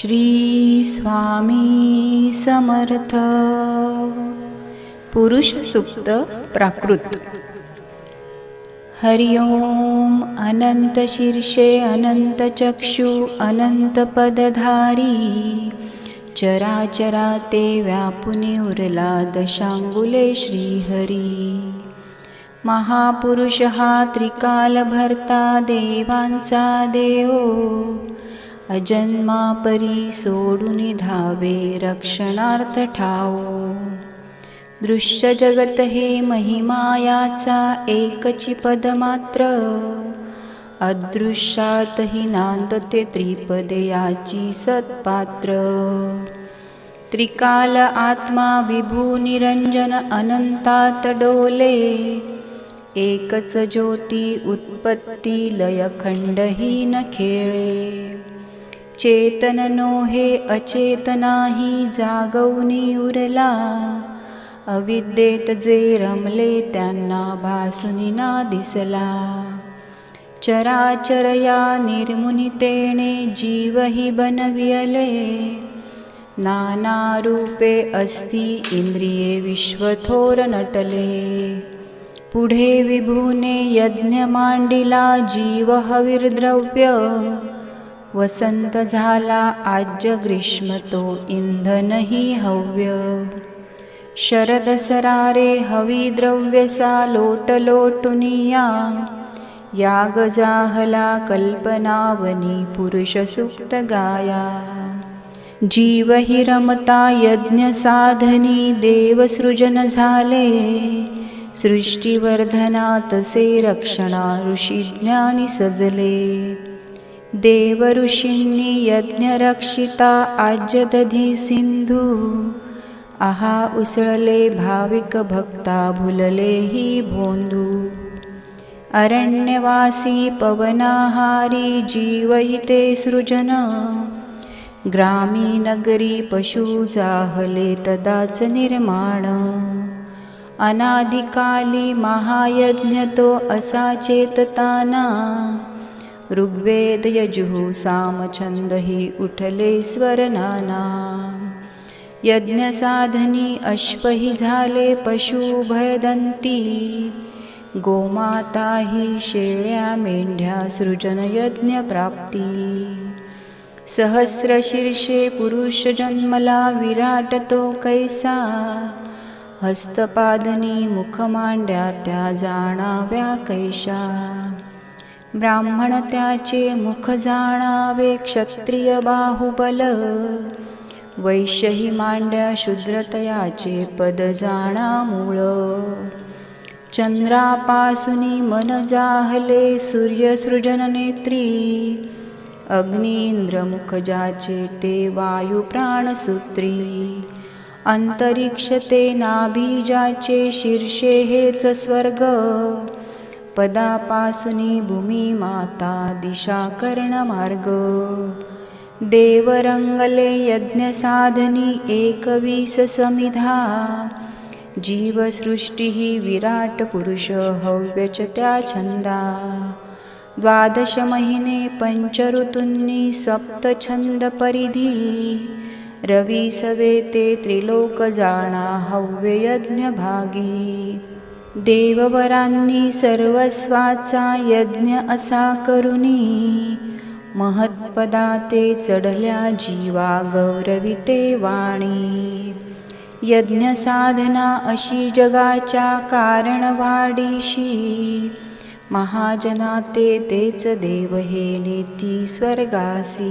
श्री स्वामी समर्थ। पुरुषसुक्त प्राकृत। हरि ओम अनंत शीर्षे अनंत चक्षु अनंत पदधारी। चराचरा ते व्यापुने उरला दशांगुले श्रीहरी। महापुरुष हा त्रिकाल भरता देवांचा देव। अजन्मा परी सोडून धावे रक्षणार्थ ठाव दृश्य जगत हे महिमायाचा एकची पद मात्र अदृश्यातही नांदते त्रिपदे याची सत्पात्र. त्रिकाल आत्मा विभू निरंजन अनंतात डोले. एकच ज्योती उत्पत्ती लयखंडहीन खेळे. चेतन नो हे अचेतनाही जागवनी उरला अविद्येत जे रमले त्यांना भासुनिना दिसला. चराचरया निर्मुनितेने जीवही बनवियले. नाना रूपे अस्ति इंद्रिये विश्वथोर नटले. पुढे विभूने यज्ञ मांडिला जीव हविर्द्रव्य वसंत झाला आज्य ग्रीष्म तो इंधनही हव्य. शरद सरारे हवी द्रव्यसा लोट लोटुनिया. याग जाहला कल्पनावनी पुरुषसुक्त गाया. जीव हि रमता यज्ञ साधनी देवसृजन झाले. सृष्टीवर्धना तसे रक्षणा ऋषी ज्ञानी सजले. देव यज्ञरक्षिता आज्यदधी आज्य दधी सिंधू. आहा उसळले भाविक भक्ता भुलले ही भोंदू. अरण्यवासी पवनाहारी जीवयिते सृजन. ग्रामी नगरी पशु जाहले तदाच निर्माण. अनादिकाली महायज्ञ तो असा चेतताना. ऋग्वेद यजुः सामछंद ही उठले स्वरनाना। यज्ञसाधनी अश्वही झाले पशु भयदंती गोमाता ही शेळ्या मेंढ्या सृजन यज्ञ प्राप्ती। सहस्र शीर्षे पुरुष जन्मला विराट तो कैसा। हस्तपादनी मुख मांड्या त्या जाणाव्या कैशा। ब्राह्मण त्याचे मुख जाणावे क्षत्रिय बाहुबल. वैश्यही मांड्या शूद्रतयाचे पद जाणा मूळ. चंद्रापासुनी मन जाहले सूर्यसृजन नेत्री. अग्नींद्र मुख जाचे ते वायू प्राणसूत्री अंतरिक्ष ते नाभीजाचे शीर्षे हेच स्वर्ग. पदापासुनी भूमी माता दिशा कर्णमार्ग देवरंगले यज्ञ साधनी एकवीस समिधा. जीवसृष्टी विराट पुरुष हव्यच त्या छंदा. द्वादश महिने पंचऋतूंनी रविसवेते परिधी. रवी देववरांनी सर्वस्वाचा यज्ञ असा करुनी. महत्पदा ते चढल्या जीवा गौरविते वाणी. यज्ञ साधना अशी जगाच्या कारणवाडीशी. महाजनाते तेच देव हे नेती स्वर्गासी.